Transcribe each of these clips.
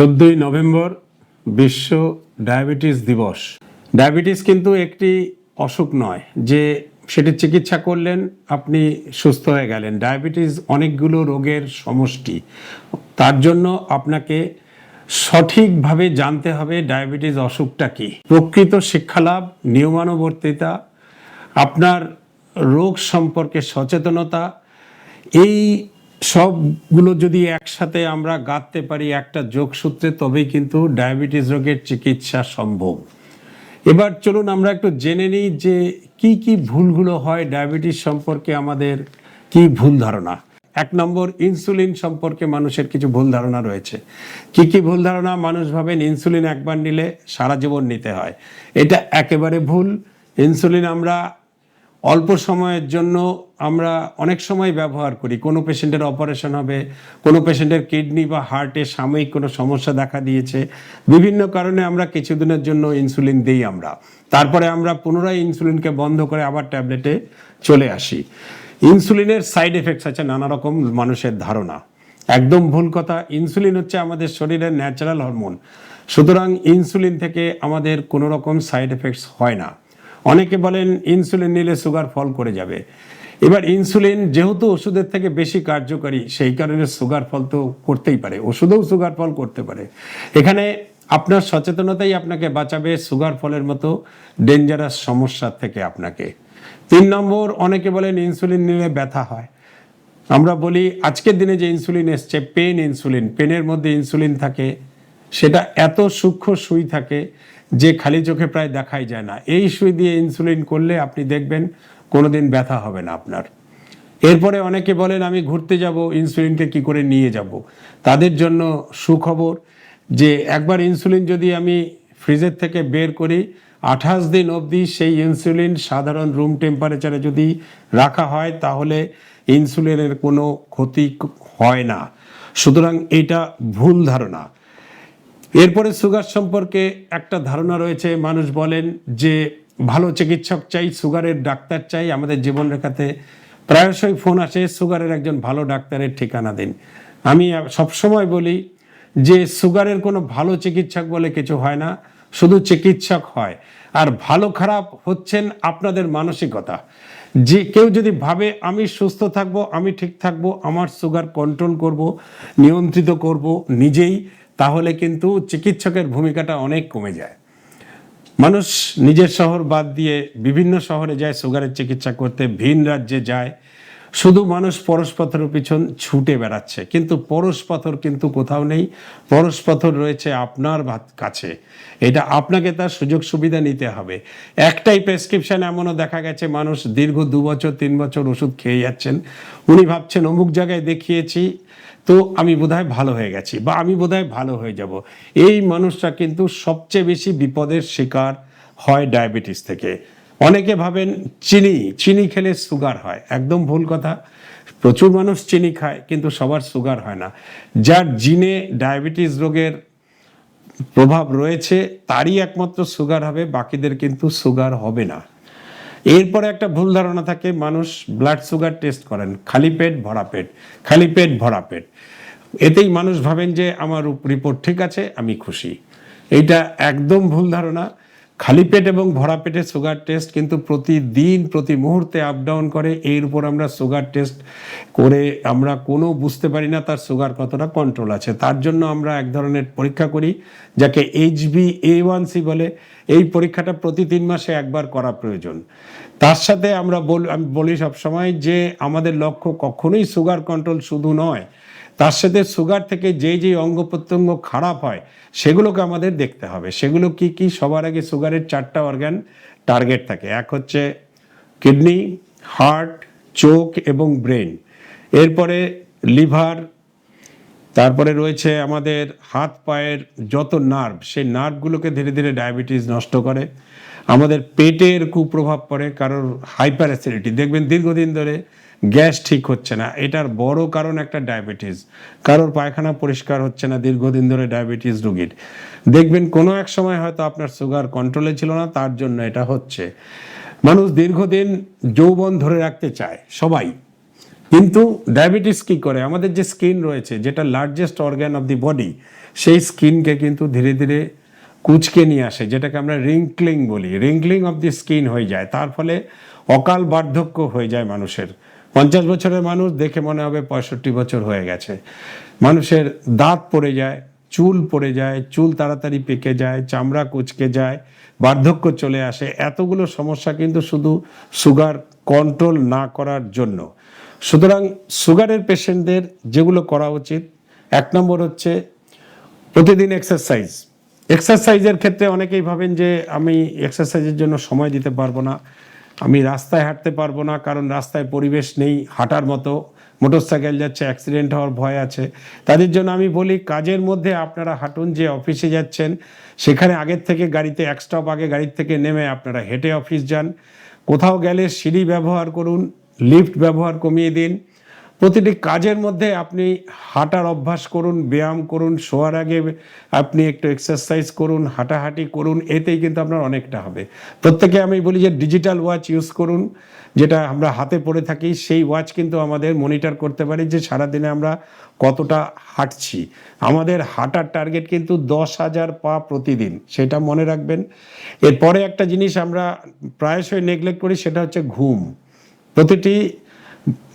চোদ্দই নভেম্বর বিশ্ব ডায়াবেটিস দিবস। ডায়াবেটিস কিন্তু একটি অসুখ নয়, যে সেটি চিকিৎসা করলেন, আপনি সুস্থ হয়ে গেলেন। ডায়াবেটিস অনেকগুলো রোগের সমষ্টি। তার জন্য আপনাকে সঠিকভাবে জানতে হবে ডায়াবেটিস অসুখটা কি। প্রকৃত শিক্ষালাভ, নিয়মানুবর্তিতা, আপনার রোগ সম্পর্কে সচেতনতা, এই সবগুলো যদি একসাথে আমরা গাঁথতে পারি একটা যোগসূত্রে, তবেই কিন্তু ডায়াবেটিস রোগের চিকিৎসা সম্ভব। এবার চলুন আমরা একটু জেনে নিই যে কি কি ভুলগুলো হয় ডায়াবেটিস সম্পর্কে, আমাদের কি ভুল ধারণা। এক নম্বর, ইনসুলিন সম্পর্কে মানুষের কিছু ভুল ধারণা রয়েছে। কি কি ভুল ধারণা? মানুষ ভাবেন ইনসুলিন একবার নিলে সারা জীবন নিতে হয়। এটা একেবারে ভুল। ইনসুলিন আমরা অল্প সময়ের জন্য আমরা অনেক সময় ব্যবহার করি। কোনো পেশেন্টের অপারেশন হবে, কোনো পেশেন্টের কিডনি বা হার্টে সাময়িক কোনো সমস্যা দেখা দিয়েছে। বিভিন্ন কারণে আমরা কিছুদিনের জন্য ইনসুলিন দিই আমরা। তারপরে আমরা পুনরায় ইনসুলিনকে বন্ধ করে আবার ট্যাবলেটে চলে আসি। ইনসুলিনের সাইড এফেক্টস আছে নানা রকম মানুষের ধারণা। একদম ভুল কথা ইনসুলিন হচ্ছে আমাদের শরীরের ন্যাচারাল হরমোন সুতরাং ইনসুলিন থেকে আমাদের কোনো রকম সাইড এফেক্টস হয় না। অনেকে বলেন ইনসুলিন নিলে সুগার ফল করে যাবে। এবার ইনসুলিন যেহেতু ওষুধের থেকে বেশি কার্যকারী, সেই কারণে সুগার ফল তো করতেই পারে। ওষুধেও সুগার ফল করতে পারে। এখানে আপনার সচেতনতাই আপনাকে বাঁচাবে, সুগার ফলের মতো ডেঞ্জারাস সমস্যার থেকে আপনাকে। তিন নম্বর, অনেকে বলেন ইনসুলিন নিলে ব্যথা হয়। আমরা বলি, আজকের দিনে যে ইনসুলিন এসছে, পেন ইনসুলিন, পেনের মধ্যে ইনসুলিন থাকে। সেটা এত সূক্ষ্ম সুই থাকে যে খালি চোখে প্রায় দেখাই যায় না। এই সুই দিয়ে ইনসুলিন করলে আপনি দেখবেন কোনোদিন ব্যথা হবে না আপনার। এরপরে অনেকে বলেন, আমি ঘুরতে যাব, ইনসুলিনকে কি করে নিয়ে যাব? তাদের জন্য সুখবর যে, একবার ইনসুলিন যদি আমি ফ্রিজের থেকে বের করি, আঠাশ দিন অবধি সেই ইনসুলিন সাধারণ রুম টেম্পারেচারে যদি রাখা হয়, তাহলে ইনসুলিনের কোনো ক্ষতি হয় না। সুতরাং এটা ভুল ধারণা। এরপরে সুগার সম্পর্কে একটা ধারণা রয়েছে। মানুষ বলেন যে ভালো চিকিৎসক চাই, সুগারের ডাক্তার চাই, আমাদের জীবনরেখাতে প্রায়শই ফোন আসে, সুগারের একজন ভালো ডাক্তারের ঠিকানা দিন। আমি সবসময় বলি যে সুগারের কোনো ভালো চিকিৎসক বলে কিছু হয় না, শুধু চিকিৎসক হয়। আর ভালো খারাপ হচ্ছেন আপনাদের মানসিকতা। যে কেউ যদি ভাবে, আমি সুস্থ থাকব, আমি ঠিক থাকব, আমার সুগার কন্ট্রোল করব, নিয়ন্ত্রিত করব নিজেই, তাহলে কিন্তু চিকিৎসকের ভূমিকাটা অনেক কমে যায়। মানুষ নিজের শহর বাদ দিয়ে বিভিন্ন শহরে যায়, সুগারের চিকিৎসা করতে, ভিন রাজ্যে যায়। শুধু মানুষ পরশ পিছন ছুটে বেড়াচ্ছে। কিন্তু পরশ পাথর কিন্তু কোথাও নেই। পরশ পাথর রয়েছে আপনার কাছে। এটা আপনাকে তার সুযোগ সুবিধা নিতে হবে। একটাই প্রেসক্রিপশন এমনও দেখা গেছে, মানুষ দীর্ঘ দু বছর, তিন বছর ওষুধ খেয়ে যাচ্ছেন। উনি ভাবছেন, অমুক জায়গায় দেখিয়েছি তো আমি বোধহয় ভালো হয়ে গেছি বা আমি বোধহয় ভালো হয়ে যাব। এই মানুষটা কিন্তু সবচেয়ে বেশি বিপদের শিকার হয় ডায়াবেটিস থেকে। অনেকে ভাবেন চিনি চিনি খেলে সুগার হয়। একদম ভুল কথা। প্রচুর মানুষ চিনি খায়, কিন্তু সবার সুগার হয় না। যার জিনে ডায়াবেটিস রোগের প্রভাব রয়েছে, তারই একমাত্র সুগার হবে, বাকিদের কিন্তু সুগার হবে না। এরপরে একটা ভুল ধারণা থাকে, মানুষ ব্লাড সুগার টেস্ট করেন, খালি পেট ভরা পেট, খালি পেট ভরা পেট। এতেই মানুষ ভাবেন যে আমার রিপোর্ট ঠিক আছে, আমি খুশি। এটা একদম ভুল ধারণা। খালি পেট এবং ভরা পেটে সুগার টেস্ট কিন্তু প্রতিদিন, প্রতি মুহূর্তে আপ ডাউন করে। এর উপর আমরা সুগার টেস্ট করে আমরা কোনো বুঝতে পারি না তার সুগার কতটা কন্ট্রোল আছে। তার জন্য আমরা এক ধরনের পরীক্ষা করি, যাকে এইচবি এ ওয়ান সি বলে। এই পরীক্ষাটা প্রতি তিন মাসে একবার করা প্রয়োজন। তার সাথে আমরা বল, আমি বলি সবসময় যে আমাদের লক্ষ্য কখনোই সুগার কন্ট্রোল শুধু নয় তার সাথে সুগার থেকে যেই যেই অঙ্গ প্রত্যঙ্গ খারাপ হয়, সেগুলোকে আমাদের দেখতে হবে। সেগুলো কি কি? সবার আগে সুগারের চারটা অর্গান টার্গেট থাকে। এক হচ্ছে কিডনি হার্ট চোখ এবং ব্রেন এরপরে লিভার তারপরে রয়েছে আমাদের হাত পায়ের যত নার্ভ সেই নার্ভগুলোকে ধীরে ধীরে ডায়াবেটিস নষ্ট করে। আমাদের পেটের কুপ্রভাব পড়ে, কারোর হাইপার অ্যাসিডিটি দেখবেন দীর্ঘদিন ধরে গ্যাস ঠিক হচ্ছে না। এটার বড় কারণ একটা ডায়াবেটিস। কারোর পায়খানা পরিষ্কার হচ্ছে না, দীর্ঘদিন ধরে ডায়াবেটিস রোগীর। দেখবেন কোনো এক সময় হয়তো আপনার সুগার কন্ট্রোলে ছিল না, তার জন্য এটা হচ্ছে। মানুষ দীর্ঘদিন যৌবন ধরে রাখতে চায়, সবাই। কিন্তু ডায়াবেটিস কি করে? আমাদের যে স্কিন রয়েছে, যেটা largest organ of the body সেই স্কিনকে কিন্তু ধীরে ধীরে কুচকে নিয়ে আসে, যেটাকে আমরা রিঙ্কলিং বলি। রিঙ্কলিং অফ দি স্কিন হয়ে যায়, তার ফলে অকাল বার্ধক্য হয়ে যায় মানুষের। পঞ্চাশ বছরের মানুষ দেখে মনে হবে পঁয়ষট্টি বছর হয়ে গেছে। মানুষের দাঁত পড়ে যায়, চুল পড়ে যায়, চুল তাড়াতাড়ি পেকে যায়, চামড়া কুচকে যায়, বার্ধক্য চলে আসে। এতগুলো সমস্যা কিন্তু শুধু সুগার কন্ট্রোল না করার জন্য। সুতরাং সুগারের পেশেন্টদের যেগুলো করা উচিত, এক নম্বর হচ্ছে প্রতিদিন এক্সারসাইজ। এক্সারসাইজের ক্ষেত্রে অনেকেই ভাবেন যে আমি এক্সারসাইজের জন্য সময় দিতে পারব না। আমি রাস্তায় হাঁটতে পারব না, কারণ রাস্তায় পরিবেশ নেই, হাঁটার মতো। মোটর সাইকেল যাচ্ছে, অ্যাক্সিডেন্ট হওয়ার ভয় আছে। তাদের জন্য আমি বলি, কাজের মধ্যে আপনারা হাঁটুন, যে অফিসে যাচ্ছেন, সেখানে আগের থেকে গাড়িতে এক স্টপ আগে গাড়ির থেকে নেমে আপনারা হেঁটে অফিস যান। কোথাও গেলে সিঁড়ি ব্যবহার করুন লিফট ব্যবহার কমিয়ে দিন। প্রতিটি কাজের মধ্যে আপনি হাঁটার অভ্যাস করুন, ব্যায়াম করুন, শোয়ার আগে আপনি একটু এক্সারসাইজ করুন, হাঁটাহাঁটি করুন, এতেই কিন্তু আপনার অনেকটা হবে। প্রত্যেকে আমি বলি যে ডিজিটাল ওয়াচ ইউজ করুন, যেটা আমরা হাতে পড়ে থাকি, সেই ওয়াচ কিন্তু আমাদের মনিটর করতে পারি যে সারাদিনে আমরা কতটা হাঁটছি। আমাদের হাঁটার টার্গেট কিন্তু দশ হাজার পা প্রতিদিন, সেটা মনে রাখবেন। এরপরে একটা জিনিস আমরা প্রায়শই নেগলেক্ট করি, সেটা হচ্ছে ঘুম। প্রতিটি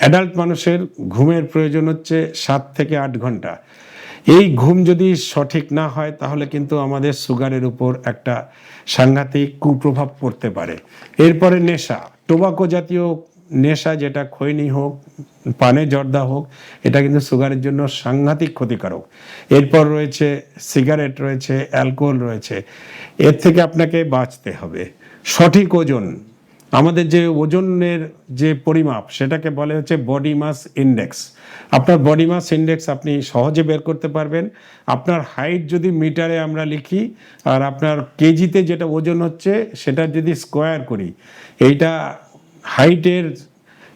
অ্যাডাল্ট মানুষের ঘুমের প্রয়োজন হচ্ছে সাত থেকে আট ঘণ্টা। এই ঘুম যদি সঠিক না হয়, তাহলে কিন্তু আমাদের সুগারের উপর একটা সাংঘাতিক কুপ্রভাব পড়তে পারে। এরপরে নেশা। টোবাকো জাতীয় নেশা যেটা খৈনি হোক, পানে জর্দা হোক, এটা কিন্তু সুগারের জন্য সাংঘাতিক ক্ষতিকারক। এরপর রয়েছে সিগারেট রয়েছে, অ্যালকোহল রয়েছে। এর থেকে আপনাকে বাঁচতে হবে। সঠিক ওজন। আমাদের যে ওজনের যে পরিমাপ, সেটাকে বলে হচ্ছে বডি মাস ইন্ডেক্স আপনার বডি মাস ইন্ডেক্স আপনি সহজে বের করতে পারবেন। আপনার হাইট যদি মিটারে আমরা লিখি, আর আপনার কেজিতে যেটা ওজন হচ্ছে, সেটা যদি স্কোয়ার করি, এইটা হাইটের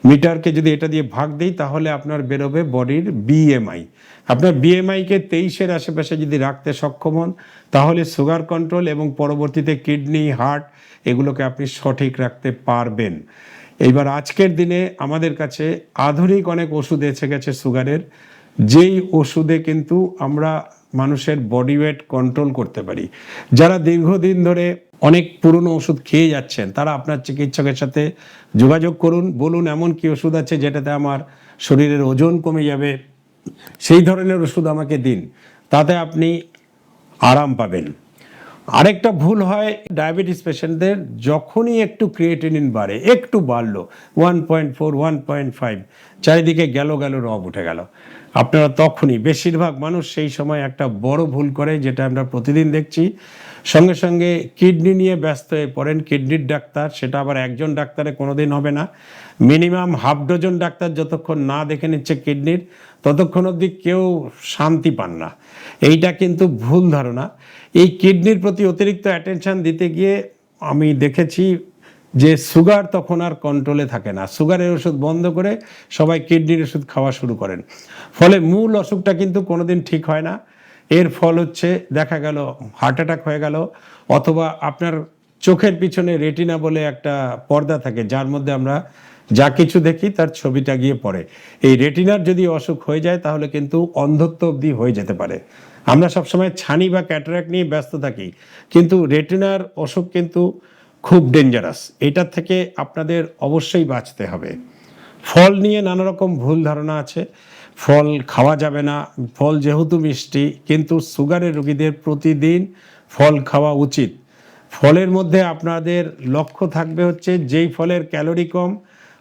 মিটারকে যদি এটা দিয়ে ভাগ দিই, তাহলে আপনার বেরোবে বডির বিএমআই আপনার বিএমআইকে তেইশের আশেপাশে যদি রাখতে সক্ষম হন, তাহলে সুগার কন্ট্রোল এবং পরবর্তীতে কিডনি, হার্ট, এগুলোকে আপনি সঠিক রাখতে পারবেন। এইবার আজকের দিনে আমাদের কাছে আধুনিক অনেক ওষুধ এসে গেছে সুগারের। যেই ওষুধে কিন্তু আমরা মানুষের বডি ওয়েট কন্ট্রোল করতে পারি। যারা দীর্ঘদিন ধরে অনেক পুরনো ওষুধ খেয়ে যাচ্ছেন, তারা আপনার চিকিৎসকের সাথে যোগাযোগ করুন, বলুন এমন কি ওষুধ আছে যেটাতে আমার শরীরের ওজন কমে যাবে, সেই ধরনের ওষুধ আমাকে দিন, তাতে আপনি আরাম পাবেন। আরেকটা ভুল হয় ডায়াবেটিস পেশেন্টদের যখনই একটু ক্রিয়েটিনিন বাড়ে, একটু বাড়লো one point four one point five চারিদিকে গেল গেল রব উঠে গেল। আপনারা তখনই, বেশিরভাগ মানুষ সেই সময় একটা বড় ভুল করে, যেটা আমরা প্রতিদিন দেখছি। সঙ্গে সঙ্গে কিডনি নিয়ে ব্যস্ত হয়ে পড়েন কিডনির ডাক্তার, সেটা আবার একজন ডাক্তারে কোনোদিন হবে না। মিনিমাম হাফ ডজন ডাক্তার যতক্ষণ না দেখে নিচ্ছে কিডনির, ততক্ষণ অবধি কেউ শান্তি পান না। এইটা কিন্তু ভুল ধারণা। এই কিডনির প্রতি অতিরিক্ত অ্যাটেনশন দিতে গিয়ে আমি দেখেছি যে সুগার তখন আর কন্ট্রোলে থাকে না। সুগারের ওষুধ বন্ধ করে সবাই কিডনির ওষুধ খাওয়া শুরু করেন। ফলে মূল অসুখটা কিন্তু কোনোদিন ঠিক হয় না। এর ফল হচ্ছে দেখা গেল হার্ট অ্যাটাক হয়ে গেল, অথবা আপনার চোখের পিছনে রেটিনা বলে একটা পর্দা থাকে, যার মধ্যে আমরা যা কিছু দেখি তার ছবিটা গিয়ে পড়ে। এই রেটিনার যদি অসুখ হয়ে যায় তাহলে কিন্তু অন্ধত্ব অবধি হয়ে যেতে পারে। আমরা সবসময় ছানি বা ক্যাটারাক্ট নিয়ে ব্যস্ত থাকি, কিন্তু রেটিনার অসুখ কিন্তু খুব ডেঞ্জারাস এটার থেকে আপনাদের অবশ্যই বাঁচতে হবে। ফল নিয়ে নানা রকম ভুল ধারণা আছে। ফল খাওয়া যাবে না। ফল যেহেতু মিষ্টি, কিন্তু সুগারের রোগীদের প্রতিদিন ফল খাওয়া উচিত। ফলের মধ্যে আপনাদের লক্ষ্য থাকবে হচ্ছে, যেই ফলের ক্যালোরি কম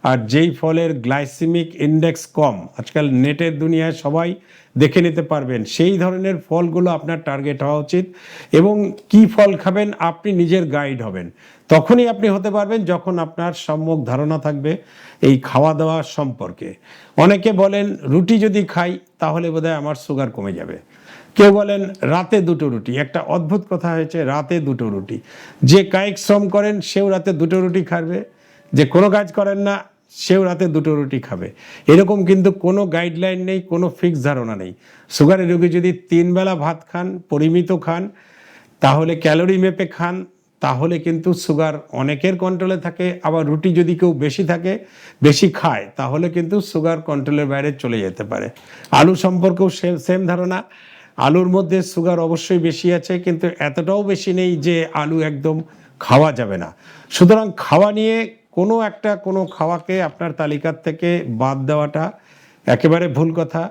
আর যেই ফলের গ্লাইসেমিক ইন্ডেক্স কম, আজকাল নেটের দুনিয়ায় সবাই দেখে নিতে পারবেন সেই ধরনের ফলগুলো আপনার টার্গেট হওয়া উচিত এবং কি ফল খাবেন আপনি নিজের গাইড হবেন। তখনই আপনি হতে পারবেন যখন আপনার সম্যক ধারণা থাকবে এই খাওয়া দাওয়া সম্পর্কে। অনেকে বলেন, রুটি যদি খাই, তাহলে বোধহয় আমার সুগার কমে যাবে। কেউ বলেন, রাতে দুটো রুটি। একটা অদ্ভুত কথা হয়েছে, রাতে দুটো রুটি। যে কায়িক শ্রম করেন, সেও রাতে দুটো রুটি খাবে। যে কোনো কাজ করেন না সেও রাতে দুটো রুটি খাবে। এরকম কিন্তু কোনো গাইডলাইন নেই, কোনো ফিক্স ধারণা নেই। সুগারের রোগী যদি তিন বেলা ভাত খান, পরিমিত খান, তাহলে ক্যালোরি মেপে খান, তাহলে কিন্তু সুগার অনেকের কন্ট্রোলে থাকে, আবার রুটি যদি কেউ বেশি থাকে, বেশি খায়, তাহলে কিন্তু সুগার কন্ট্রোলের বাইরে চলে যেতে পারে। আলু সম্পর্কেও সেম ধারণা। আলুর মধ্যে সুগার অবশ্যই বেশি আছে, কিন্তু এতটাও বেশি নেই যে আলু একদম খাওয়া যাবে না। সুতরাং খাওয়া নিয়ে কোনো একটা কোনো খাওয়াকে আপনার তালিকার থেকে বাদ দেওয়াটা একেবারে ভুল কথা।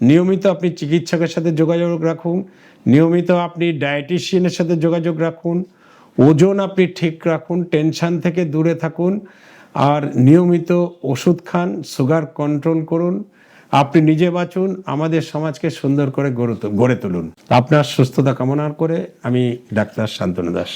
নিয়মিত আপনি চিকিৎসকের সাথে যোগাযোগ রাখুন। নিয়মিত আপনি ডায়েটিশিয়ানের সাথে যোগাযোগ রাখুন। ওজন আপনি ঠিক রাখুন, টেনশন থেকে দূরে থাকুন। আর নিয়মিত ওষুধ খান, সুগার কন্ট্রোল করুন। আপনি নিজে বাঁচুন, আমাদের সমাজকে সুন্দর করে গড়ে তুলুন। আপনার সুস্থতা কামনা করে আমি ডাক্তার শান্তনু দাস।